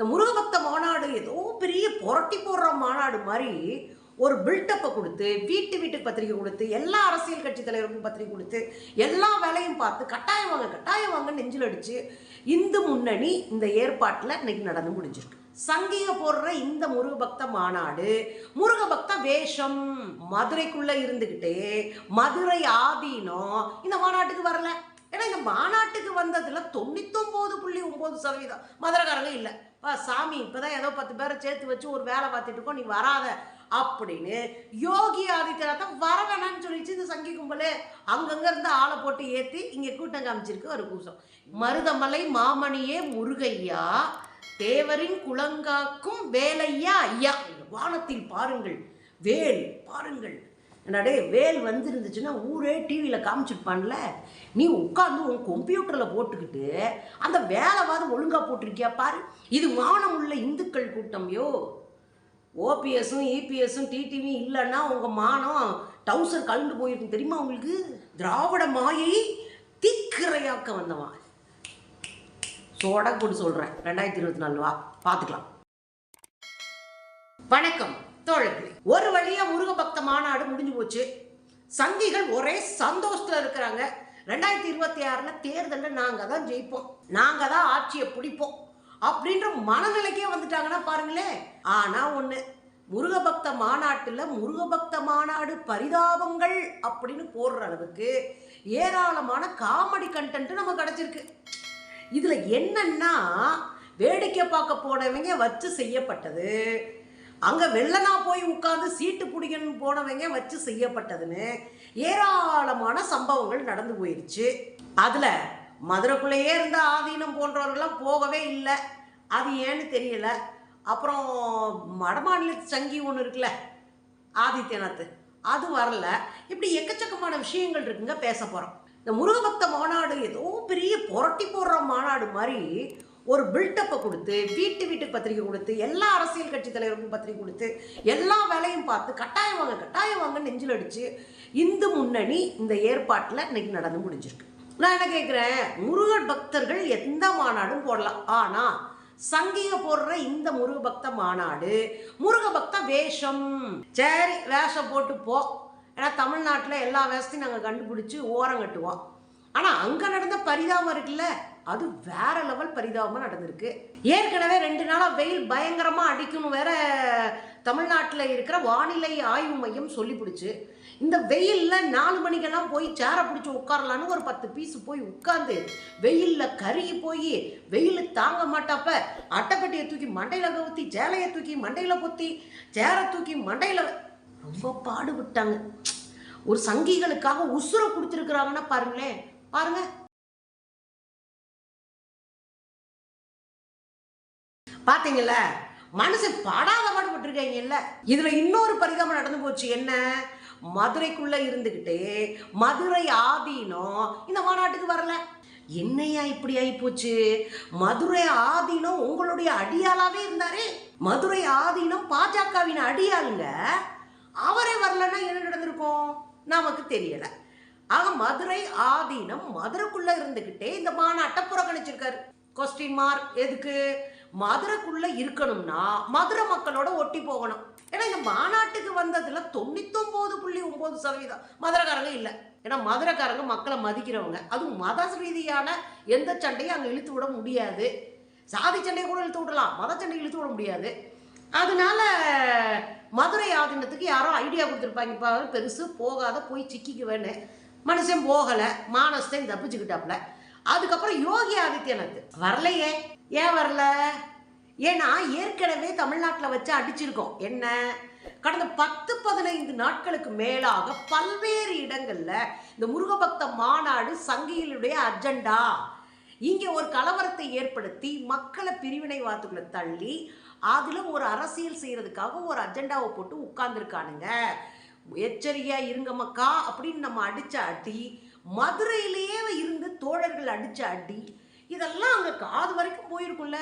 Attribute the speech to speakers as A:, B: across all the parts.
A: இந்த முருகபக்த மாநாடு ஏதோ பெரிய புரட்டி போடுற மாநாடு மாதிரி ஒரு பில்டப்பை கொடுத்து வீட்டு வீட்டுக்கு பத்திரிக்கை கொடுத்து எல்லா அரசியல் கட்சி தலைவருக்கும் பத்திரிக்கை கொடுத்து எல்லா வேலையும் பார்த்து கட்டாயம் வாங்க கட்டாயம் வாங்க நெஞ்சில் அடித்து இந்து முன்னணி இந்த ஏற்பாட்டில் இன்னைக்கு நடந்து முடிஞ்சிருக்கு. சங்கிக போடுற இந்த முருகபக்த மாநாடு முருகபக்த வேஷம் மதுரைக்குள்ளே இருந்துக்கிட்டே மதுரை ஆதீனம் இந்த மாநாட்டுக்கு வரல. மாநாட்டுக்கு வந்ததுல தொண்ணூத்தொம்பது புள்ளி ஒன்பது சதவீதம். மதுரைக்காரங்க இல்லை. பா சாமி இப்பதான் ஏதோ பத்து பேரை சேர்த்து வச்சு ஒரு வேலை பார்த்துட்டு இருக்கோம் நீ வராத அப்படின்னு யோகி ஆதித்யநாத்தை வர வேணாம்னு சொல்லிச்சு இந்த சங்கி கும்பல். அங்கங்க இருந்து ஆளை போட்டு ஏற்றி இங்கே கூட்டம் காமிச்சிருக்கு ஒரு கூசம். மருதமலை மாமணியே முருகையா தேவரின் குளங்காக்கும் வேலையா ஐயா. வானத்தில் பாருங்கள் வேல் பாருங்கள். என்னடே வேல் வந்துருந்துச்சுன்னா ஊரே டிவியில் காமிச்சிருப்பான்ல. நீ உட்காந்து உன் கம்ப்யூட்டரில் போட்டுக்கிட்டு அந்த வேலைவாது ஒழுங்காக போட்டிருக்கியா பாரு. இது மானம் உள்ள இந்துக்கள் கூட்டம் யோ. ஓபிஎஸும் இபிஎஸும் டிடிவி இல்லைன்னா உங்கள் மானம் டவுசர் கலந்து போயிருக்கும் தெரியுமா உங்களுக்கு? திராவிட மாயை தீக்கிரையாக்க வந்தவன். கூட சொல்கிறேன் ரெண்டாயிரத்தி இருபத்தி நாலு வா பார்த்துக்கலாம் வணக்கம். தோழர்களே ஒரு வழியா முருகபக்த மாநாடு முடிஞ்சு போச்சு. சங்கிகள் ஒரே சந்தோஷத்துல இருக்கிறாங்க. ரெண்டாயிரத்தி இருபத்தி ஆறுல தேர்தலில் நாங்க தான் ஜெயிப்போம். நாங்க தான் ஆட்சியை பிடிப்போம். அப்படின்ற மனநிலைக்கே வந்துட்டாங்கன்னா பாருங்களேன். ஆனா ஒண்ணு முருகபக்த மாநாட்டில் முருகபக்த மாநாடு பரிதாபங்கள் அப்படின்னு போடுற அளவுக்கு ஏராளமான காமெடி கண்டென்ட் நமக்கு கிடச்சிருக்கு. இதில் என்னன்னா வேடிக்கை பார்க்க போனவங்க வச்சு செய்யப்பட்டது. அங்கே வெள்ளனா போய் உட்காந்து சீட்டு பிடிக்கணும் போனவங்க வச்சு செய்யப்பட்டதுன்னு ஏராளமான சம்பவங்கள் நடந்து போயிடுச்சு அதில் மதுரைக்குள்ளேயே இருந்த ஆதீனம் போன்றவர்கள்லாம் போகவே இல்லை. அது ஏன்னு தெரியல. அப்புறம் மடமாநில சங்கி ஒன்று இருக்குல்ல ஆதித்யநாத் அது வரல. இப்படி எக்கச்சக்கமான விஷயங்கள் இருக்குங்க பேச போகிறோம் இந்த முருகபக்த மாநாடு ஏதோ பெரிய புரட்டி போடுற மாநாடு மாதிரி ஒரு பில்டப்பை கொடுத்து வீட்டு வீட்டுக்கு பத்திரிக்கை கொடுத்து எல்லா அரசியல் கட்சி தலைவருக்கும் பத்திரிக்கை கொடுத்து எல்லா வேலையும் பார்த்து கட்டாயம் வாங்க கட்டாயம் வாங்க நெஞ்சில் அடித்து இந்து முன்னணி இந்த ஏற்பாட்டில் இன்னைக்கு நடந்து முடிஞ்சிருக்கு. நான் என்ன கேட்குறேன் முருகன் பக்தர்கள் எந்த மாநாடும் போடலாம். ஆனால் சங்கிக போடுற இந்த முருகபக்த மாநாடு முருகபக்த வேஷம். சரி வேஷம் போட்டு போ. ஏன்னா தமிழ்நாட்டில் எல்லா வேஷத்தையும் நாங்கள் கண்டுபிடிச்சி ஓரம் கட்டுவோம். ஆனால் அங்கே நடந்த பரிதாபம் இருக்குல்ல? அது வேற லெவல் பரிதாபமாக நடந்திருக்கு. ஏற்கனவே ரெண்டு நாளாக வெயில் பயங்கரமாக அடிக்கணும் வேற தமிழ்நாட்டில் இருக்கிற வானிலை ஆய்வு மையம் சொல்லி பிடிச்சி இந்த வெயிலில் நாலு மணிக்கெல்லாம் போய் சேரை பிடிச்சி உட்காரலான்னு ஒரு பத்து பீஸ் போய் உட்காந்து வெயிலில் கருகி போய் வெயில் தாங்க மாட்டாப்ப. அட்டைப்பட்டியை தூக்கி மண்டையில் கவுத்தி சேலையை தூக்கி மண்டையில் பொத்தி சேரை தூக்கி மண்டையில் ரொம்ப பாடுபட்டாங்க. ஒரு சங்கிகளுக்காக உசுரை கொடுத்துருக்குறாங்கன்னா பாருங்களேன் பாருங்கள் பாத்தீங்கல்ல மனுஷன் படாத பாடுபட்டிருக்காங்கல்ல இதில் இன்னொரு பரிதாபம் நடந்து போச்சு என்ன? மதுரைக்குள்ளே இருந்துக்கிட்டு மதுரை ஆதீனம் இந்த மாநாட்டுக்கு வரல. என்னையா இப்படி ஆகி போச்சு மதுரை ஆதீனம் உங்களுடைய அடியாளாவே இருந்தாரே. மதுரை ஆதீனம் பாஜகவின் அடியாளுங்க. அவரே வரலன்னா என்ன நடந்திருக்கும்? நமக்கு தெரியலை. ஆக மதுரை ஆதீனம் மதுரைக்குள்ளே இருந்துக்கிட்டே இந்த மாநாட்டை புறக்கணிச்சிருக்காரு. கொஸ்டின் மார்க் எதுக்கு? மதுரைக்குள்ள இருக்கணும்னா மதுரை மக்களோட ஒட்டி போகணும். ஏன்னா இந்த மாநாட்டுக்கு வந்ததுல தொண்ணூத்தொன்பது புள்ளி ஒன்பது சதவீதம் மதுரைக்காரங்க இல்லை. ஏன்னா மதுரைக்காரங்க மக்களை மதிக்கிறவங்க. அதுவும் மத ரீதியான எந்த சண்டையும் அங்கே இழுத்து விட முடியாது. சாதி சண்டையை கூட இழுத்து விடலாம். மத சண்டையை இழுத்து விட முடியாது. அதனால மதுரை ஆதீனத்துக்கு யாரோ ஐடியா கொடுத்துருப்பாங்க. இப்போ பெருசு போகாத போய் சிக்கிக்குவேன்னு. மனுஷன் போகலை. மானஸ்தான் தப்பிச்சுக்கிட்டாப்புல. அதுக்கப்புறம் யோகி ஆதித்யநாத். வரலையே. ஏன் வரல? ஏன்னா ஏற்கனவே தமிழ்நாட்டில் வச்சு அடிச்சிருக்கோம். என்ன? கடந்த பத்து பதினைந்து நாட்களுக்கு மேலாக பல்வேறு இடங்களில் இந்த முருகபக்த மாநாடு சங்கிகளுடைய அஜெண்டா. இங்கே ஒரு கலவரத்தை ஏற்படுத்தி மக்களை பிரிவினைவாதத்துக்குள்ள தள்ளி அதில் ஒரு அரசியல் செய்கிறதுக்காக ஒரு அஜெண்டாவை போட்டு உட்கார்ந்துருக்கானுங்க. எச்சரிக்கையா இருங்க மக்கா அப்படின்னு நம்ம அடித்த அடி மதுரையிலேயே இருந்து தோழர்கள் அடித்த அடி இதெல்லாம் அங்கே காது வரைக்கும் போயிருக்கும்ல.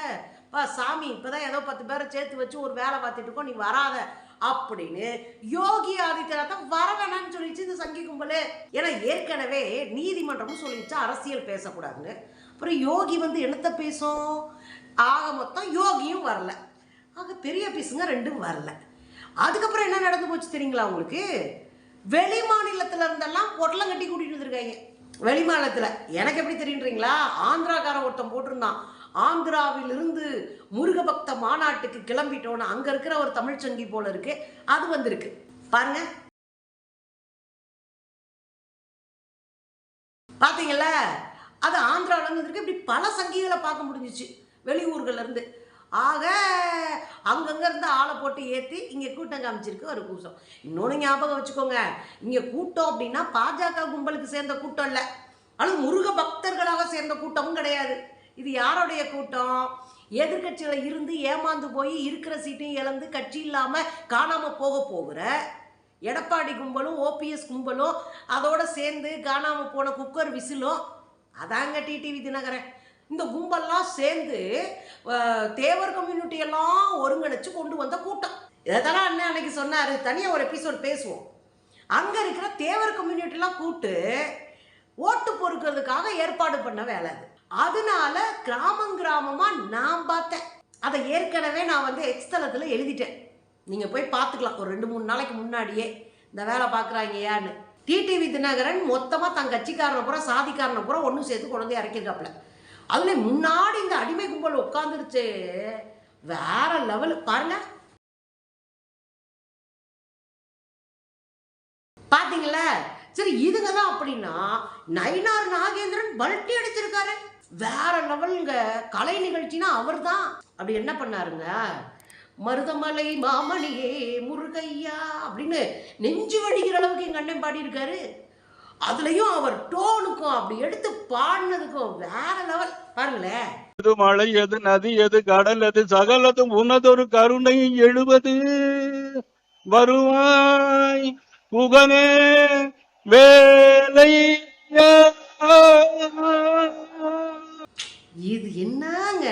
A: பா சாமி இப்பதான் ஏதோ பத்து பேரை சேர்த்து வச்சு ஒரு வேலை பார்த்துட்டு இருக்கோம் நீ வராத. அப்படின்னு யோகி ஆதித்யநாத்தை வர வேணாம்னு சொல்லிச்சு இந்த சங்கி கும்பல். ஏன்னா ஏற்கனவே நீதிமன்றமும் சொல்லிடுச்சு அரசியல் பேசக்கூடாதுன்னு. அப்புறம் யோகி வந்து என்னத்த பேசும்? ஆக மொத்தம் யோகியும் வரல. ஆக பெரிய பீஸுங்க ரெண்டும் வரல. அதுக்கப்புறம் என்ன நடந்து போச்சு தெரியுங்களா உங்களுக்கு? வெளி மாநிலத்துல இருந்தெல்லாம் பொட்டலம் கட்டி கூட்டிட்டு வந்துருக்காங்க. வெளிமாநிலத்தில். எனக்கு எப்படி தெரியுன்றீங்களா? ஆந்திராக்காரன் ஒருத்தன் போட்டிருந்தான். ஆந்திராவிலிருந்து முருகபக்த மாநாட்டுக்கு கிளம்பிட்டோன்னு அங்கே இருக்கிற ஒரு தமிழ்ச்சங்கி போல இருக்கு. அது வந்திருக்கு. பாருங்க. பார்த்தீங்களா அது ஆந்திராவிலேருந்து வந்திருக்கு. இப்படி பல சங்கிகளை பார்க்க முடிஞ்சிச்சு. வெளியூர்கள்லேருந்து இருந்து. ஆக அங்கங்கேருந்து ஆளை போட்டு ஏற்றி இங்கே கூட்டம் காமிச்சிருக்கு ஒரு கூட்டம் இன்னொன்று ஞாபகம் வச்சுக்கோங்க. இங்கே கூட்டம் அப்படின்னா பாஜக கும்பலுக்கு சேர்ந்த கூட்டம் இல்லை. ஆனால் முருக பக்தர்களாக சேர்ந்த கூட்டமும் கிடையாது. இது யாருடைய கூட்டம்? எதிர்க்கட்சியில் இருந்து ஏமாந்து போய் இருக்கிற சீட்டையும் இழந்து கட்சி இல்லாமல் காணாமல் போக போகிற எடப்பாடி கும்பலும் ஓபிஎஸ் கும்பலும் அதோடு சேர்ந்து காணாமல் போன குக்கர் விசிலும் அதாங்க டிடிவி தினகரன். இந்த கும்பல்லாம் சேர்ந்து தேவர் கம்யூனிட்டி எல்லாம் ஒருங்கிணைச்சு கொண்டு வந்த கூட்டம். இதெல்லாம் அண்ணன் அன்னைக்கு சொன்னார். தனியாக ஒரு எபிசோட் பேசுவோம். அங்கே இருக்கிற தேவர் கம்யூனிட்டிலாம் கூட்டு ஓட்டு பொறுக்கிறதுக்காக ஏற்பாடு பண்ண வேலை அது. அதனால கிராமம் கிராமமாக நான் பார்த்தேன். அதை ஏற்கனவே நான் வந்து எக்ஸ்தலத்தில் எழுதிட்டேன். நீங்கள் போய் பார்த்துக்கலாம். ஒரு ரெண்டு மூணு நாளைக்கு முன்னாடியே இந்த வேலை பார்க்குறாங்க ஏன்னு. டிடிவி தினகரன் மொத்தமாக தன் கட்சிக்காரனை பூரா சாதிக்காரனை பூரா ஒன்றும் சேர்த்து கொண்டு வந்து இறக்கிருக்காப்புல அதுல முன்னாடி இந்த அடிமை கும்பல் உட்காந்துருச்சு வேற லெவல் பாருங்க. பாத்தீங்களா? சரி இதுங்க தான் அப்படின்னா நயினார் நாகேந்திரன் பல்ட்டி அடிச்சிருக்காரு. வேற லெவலுங்க கலை நிகழ்ச்சினா அவர் தான். அப்படி என்ன பண்ணாருங்க? மருதமலை மாமணியே முருகையா அப்படின்னு நெஞ்சு வடிகிற அளவுக்கு எங்க அண்ணன் பாடியிருக்காரு. அதுலயும் அவர் டோனுக்கும் அப்படி எடுத்து பாடினதுக்கும் வேற லெவல் பாருங்களேன்.
B: எது மழை எது நதி எது கடல் எது சகலதும் உனதொரு கருணை எழுவது. வருவாய் புகனே வேலை
A: இது என்னங்க?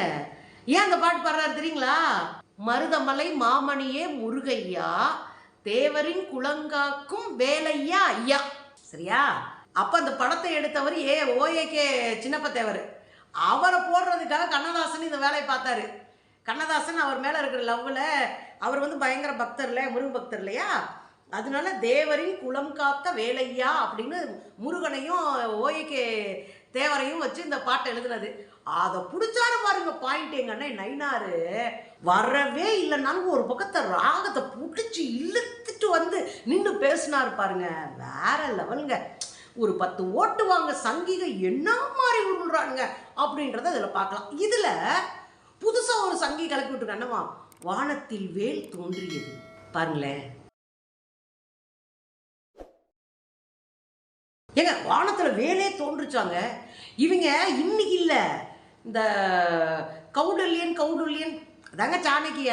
A: ஏன் அந்த பாட்டு பாடுறாரு தெரியுங்களா? மருதமலை மாமணியே முருகையா தேவரின் குளங்காக்கும் வேலையா ஐயா. சரியா? அப்போ அந்த படத்தை எடுத்தவர் ஏ ஓஏகே சின்னப்ப தேவர் அவரை போடுறதுக்காக கண்ணதாசன் இந்த வேலையை பார்த்தாரு. கண்ணதாசன் அவர் மேலே இருக்கிற லவ்வில் அவர் வந்து பயங்கர பக்தர்ல முருக பக்தர் இல்லையா? அதனால தேவரின் குலம் காத்த வேலையா அப்படின்னு முருகனையும் ஓஏகே தேவரையும் வச்சு இந்த பாட்டை எழுதுனது. அதை பிடிச்சாரு பாருங்க பாயிண்ட் எங்கன்னா நைனாரு. வரவே இல்லைனாலும் ஒரு பக்கத்தை ராகத்தை பிடிச்சி இழுத்துட்டு வந்து நின்று பேசினாரு பாருங்க. வேற லெவலுங்க. ஒரு பத்து ஓட்டு வாங்க என்ன மாதிரி உருள்றானுங்க அப்படின்றத இதில் பார்க்கலாம். இதில் புதுசாக ஒரு சங்கி கிளப்பி விட்டுருக்காங்கம்மா வானத்தில் வேல் தோன்றியது. பாருங்களேன். ஏங்க வானத்தில் வேலே தோன்றுச்சாங்க? இவங்க இன்னைக்கு இல்லை. இந்த கௌடல்யன் கௌடல்யன் அதாங்க சாணக்கிய.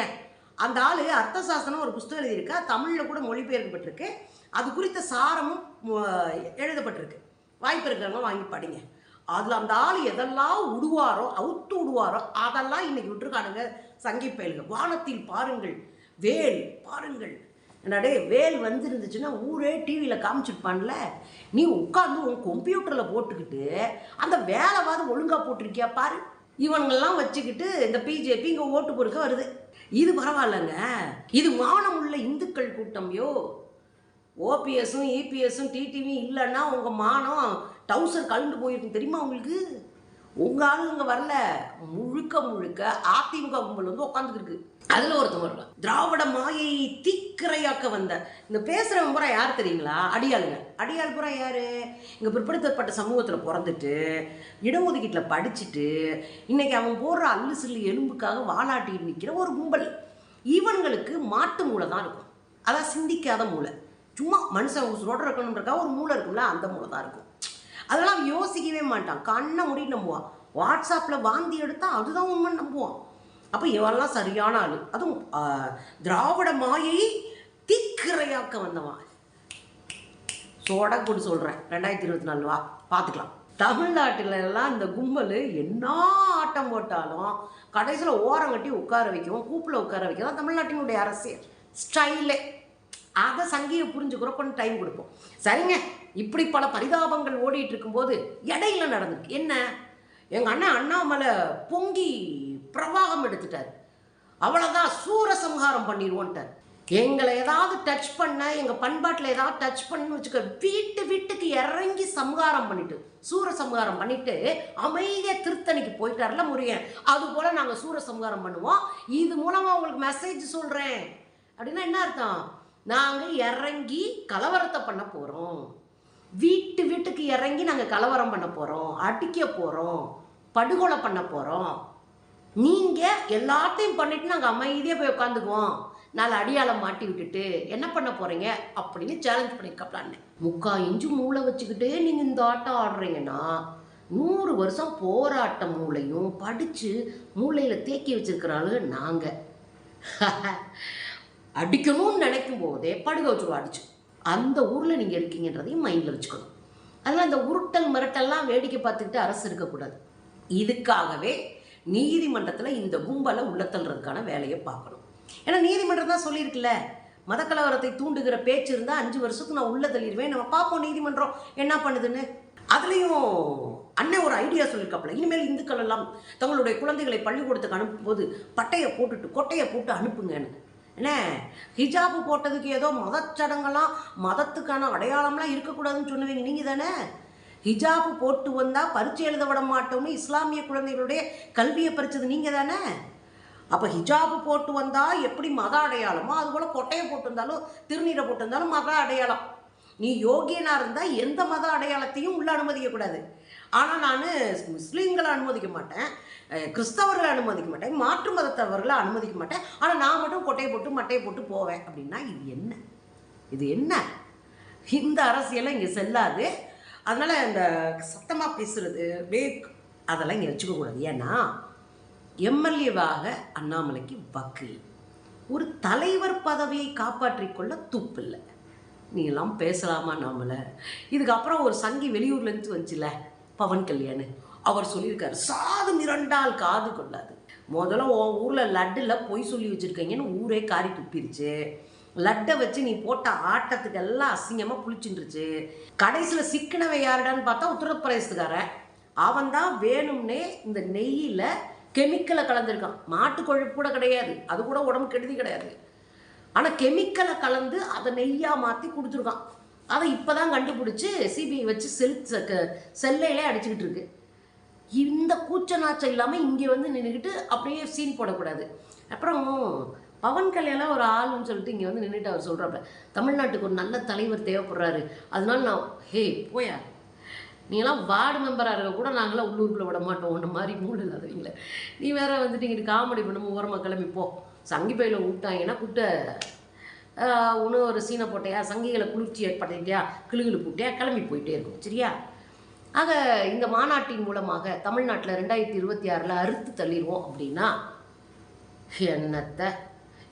A: அந்த ஆள் அர்த்த சாசனம் ஒரு புஸ்தகம் எழுதியிருக்கு. தமிழில் கூட மொழிபெயர்க்கப்பட்டிருக்கு. அது குறித்த சாரமும் எழுதப்பட்டிருக்கு. வாய்ப்பு இருக்கிறவங்க வாங்கி படிங்க. அதில் அந்த ஆள் எதெல்லாம் விடுவாரோ அவுத்து விடுவாரோ அதெல்லாம் இன்னைக்கு விட்டுருக்கானுங்க. சங்கி பயலுங்க வானத்தில் பாருங்கள் வேல் பாருங்கள். என்னடே வேல் வந்துருந்துச்சுன்னா ஊரே டிவியில் காமிச்சிருப்பான்ல. நீ உட்காந்து உன் கம்ப்யூட்டரில் போட்டுக்கிட்டு அந்த வேலைவாது ஒழுங்காக போட்டிருக்கியா பாரு. இவங்கெல்லாம் வச்சுக்கிட்டு இந்த பிஜேபி இங்கே ஓட்டு பொறுக்க வருது. இது பரவாயில்லைங்க. இது மானம் உள்ள இந்துக்கள் கூட்டம் யோ. ஓபிஎஸும் இபிஎஸும் டிடிவி இல்லைன்னா உங்கள் மானம் டவுசர் கலந்து போயிருக்கும் தெரியுமா உங்களுக்கு? உங்கள் ஆளுங்க வரல. முழுக்க முழுக்க அதிமுக கும்பல் வந்து உட்காந்துருக்கு அதில் ஒருத்தன் வருவான் திராவிட மாயை தீக்கிரையாக்க வந்த. இந்த பேசுகிறவன் பூரா யார் தெரியுங்களா? அடியாளுங்க. அடியாள் பூரா யார்? இங்கே பிற்படுத்தப்பட்ட சமூகத்தில் பிறந்துட்டு இடஒதுக்கீட்டில் படிச்சுட்டு இன்னைக்கு அவன் போடுற அல்லு சில்லு எலும்புக்காக வாலாட்டிட்டு நிற்கிற ஒரு கும்பல். இவன்களுக்கு மாட்டு மூளை தான் இருக்கும். அதான் சிந்திக்காத மூளை. சும்மா மனுஷன் உசுரோட இருக்கணுன்றக்காக ஒரு மூளை இருக்கும்ல அந்த மூளை தான் இருக்கும். அதெல்லாம் அவன் யோசிக்கவே மாட்டான். கண்ணை முடி நம்புவான். வாட்ஸ்அப்பில் வாந்தி எடுத்தால் அதுதான் உண்மை நம்புவான். அப்போ இவெல்லாம் சரியான ஆள். அதுவும் திராவிட மாயை தீக்கிரையாக்க வந்தவன். சோட கூட சொல்கிறேன் ரெண்டாயிரத்தி இருபத்தி நாலு வா பார்த்துக்கலாம் தமிழ்நாட்டிலலாம் இந்த கும்பல் என்ன ஆட்டம் போட்டாலும் கடைசியில் ஓரம் கட்டி உட்கார வைக்கும் கூப்பில் உட்கார வைக்கவும் தமிழ்நாட்டினுடைய அரசியல். ஸ்டைலே. அதை சங்கியை புரிஞ்சுக்கிறோம். கொஞ்சம் டைம் கொடுப்போம். சரிங்க? இப்படி பல பரிதாபங்கள் ஓடிட்டு இருக்கும்போது இடையில நடந்திருக்கு. என்ன? எங்கள் அண்ணன் அண்ணாமலை பொங்கி பிரவாகம் எடுத்துட்டார். அவ்வளோதான் சூரசம்ஹாரம் பண்ணிடுவோன்ட்டார் எங்களை ஏதாவது டச் பண்ண எங்கள் பண்பாட்டில் ஏதாவது டச் பண்ணு வச்சுக்க வீட்டு வீட்டுக்கு இறங்கி சம்ஹாரம் பண்ணிட்டு சூரசம்ஹாரம் பண்ணிட்டு அமைதியாக திருத்தணிக்கு போயிட்டார்ல முருகன். அது போல் நாங்கள் சூரசம்ஹாரம் பண்ணுவோம். இது மூலமாக உங்களுக்கு மெசேஜ் சொல்கிறேன் அப்படின்னா என்ன அர்த்தம்? நாங்கள் இறங்கி கலவரத்தை பண்ண போகிறோம் வீட்டு வீட்டுக்கு இறங்கி நாங்கள் கலவரம் பண்ண போகிறோம் அடிக்க போகிறோம் படுகொலை பண்ண போகிறோம் நீங்கள் எல்லாத்தையும் பண்ணிட்டு நாங்கள் அமைதியாக போய் உட்காந்துக்குவோம். நாலு அடியாளம் மாட்டி விட்டுட்டு என்ன பண்ண போகிறீங்க அப்படின்னு சேலஞ்ச் பண்ணியிருக்கப்லான்னு முக்கா இஞ்சு மூளை வச்சுக்கிட்டே நீங்கள் இந்த ஆட்டம் ஆடுறீங்கன்னா நூறு வருஷம் போராட்ட மூளையும் படித்து மூளையில் தேக்கி வச்சிருக்கிறாளு நாங்கள் அடிக்கணும்னு நினைக்கும் போதே படுக வச்சுருவோம் அடிச்சு. அந்த ஊரில் நீங்கள் இருக்கீங்கன்றதையும் மைண்டில் வச்சுக்கணும். அதனால் அந்த உருட்டல் மிரட்டல்லாம் வேடிக்கை பார்த்துக்கிட்டு அரசு இருக்கக்கூடாது. இதுக்காகவே நீதிமன்றத்தில் இந்த கும்பலை உள்ளத்தல்றதுக்கான வேலையை பார்க்கணும். ஏன்னா நீதிமன்றம் தான் சொல்லியிருக்குல்ல மதக்கலவரத்தை தூண்டுகிற பேச்சு இருந்தால் அஞ்சு வருஷத்துக்கு நான் உள்ள தள்ளிடுவேன் நம்ம பார்ப்போம் நீதிமன்றம் என்ன பண்ணுதுன்னு. அதுலேயும் அண்ணன் ஒரு ஐடியா சொல்லியிருக்காப்புல இனிமேல் இந்துக்கள் எல்லாம் தங்களுடைய குழந்தைகளை பள்ளிக்கூடத்துக்கு அனுப்பும்போது பட்டையை போட்டுட்டு கொட்டையை போட்டு அனுப்புங்கன்னு. என்ன? ஹிஜாபு போட்டதுக்கு ஏதோ மதச்சடங்கெல்லாம் மதத்துக்கான அடையாளம்லாம் இருக்கக்கூடாதுன்னு சொன்னவங்க நீங்கள் தானே? ஹிஜாபு போட்டு வந்தால் பரீட்சை எழுத விட மாட்டோம்னு இஸ்லாமிய குழந்தைகளுடைய கல்வியை பறிச்சது நீங்கள் தானே? அப்போ ஹிஜாபு போட்டு வந்தால் எப்படி மத அடையாளமோ? அதுபோல் கொட்டையை போட்டு வந்தாலும் திருநீரை போட்டு வந்தாலும் மத அடையாளம். நீ யோகியனாக இருந்தால் எந்த மத அடையாளத்தையும் உள்ள அனுமதிக்கக்கூடாது. ஆனால் நான் முஸ்லீம்களை அனுமதிக்க மாட்டேன். கிறிஸ்தவர்களை அனுமதிக்க மாட்டேன். மாற்று மதத்தவர்களை அனுமதிக்க மாட்டேன். ஆனால் நான் மட்டும் கொட்டையை போட்டு மட்டையை போட்டு போவேன் அப்படின்னா இது என்ன? இது என்ன? இந்த அரசியலாம் இங்கே செல்லாது. அதனால் இந்த சத்தமாக பேசுகிறது வேக் அதெல்லாம் இங்கே வச்சுக்கக்கூடாது ஏன்னா எம்எல்ஏவாக அண்ணாமலைக்கு வக்கு ஒரு தலைவர் பதவியை காப்பாற்றிக் கொள்ள துப்பில்லை நீங்களாம் பேசலாமா நம்மளை இதுக்கப்புறம் ஒரு சங்கி வெளியூர்லேருந்து வந்துச்சுல. பவன் கல்யாண். அவர் சொல்லியிருக்காரு சாது மிரண்டால் காது கொள்ளாது. முதல்ல உன் ஊரில் லட்டில் பொய் சொல்லி வச்சுருக்கீங்கன்னு ஊரே காரி துப்பிருச்சு. லட்டை வச்சு நீ போட்ட ஆட்டத்துக்கு எல்லாம் அசிங்கமாக புளிச்சுருச்சு கடைசியில் சிக்கனவை யாருடான்னு பார்த்தா உத்தரப்பிரதேசத்துக்காரன். அவன் தான் வேணும்னே இந்த நெய்யில் கெமிக்கலை கலந்துருக்கான். மாட்டு கொழுப்பு கூட கிடையாது. அது கூட உடம்பு கெடுதி கிடையாது. ஆனால் கெமிக்கலை கலந்து அதை நெய்யாக மாற்றி கொடுத்துருக்கான். அதை இப்போ தான் கண்டுபிடிச்சி சிபிஐ வச்சு செல் செல்லையிலே அடிச்சுக்கிட்டு இருக்கு. இந்த கூச்ச நாச்சம் இல்லாமல் இங்கே வந்து நின்றுக்கிட்டு அப்படியே சீன் போடக்கூடாது. அப்புறம் பவன் கல்யாணம் ஒரு ஆளுன்னு சொல்லிட்டு இங்கே வந்து நின்றுட்டு அவர் சொல்கிறாப்புல தமிழ்நாட்டுக்கு ஒரு நல்ல தலைவர் தேவைப்படுறாரு. அதனால நான் ஹே போயா? நீங்களாம் வார்டு மெம்பராக இருக்க கூட நாங்களாம் உள்ளூருக்குள்ளே விட மாட்டோம். ஒன்று மாதிரி மூணு இல்லாதவங்கள நீ வேற வந்துட்டு இங்கிட்டு காமெடி பண்ணும் ஓரமாக கிளம்பி போ. சங்கி பையில் விட்டாங்கன்னா குட்டை ஒன்று ஒரு சீனை போட்டையா சங்கிகளை குளிர்ச்சி ஏற்படுத்திட்டியா கிளுகிழு போட்டியா கிளம்பி போயிட்டே இருக்கும் சரியா? ஆக இந்த மாநாட்டின் மூலமாக தமிழ்நாட்டில் ரெண்டாயிரத்தி இருபத்தி ஆறில் அறுத்து தள்ளிடுவோம் அப்படின்னா என்னத்தை?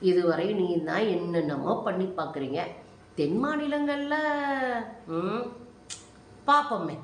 A: இதுவரை நீ தான் என்னென்னமோ பண்ணி பார்க்குறீங்க தென் மாநிலங்களில் பார்ப்போமே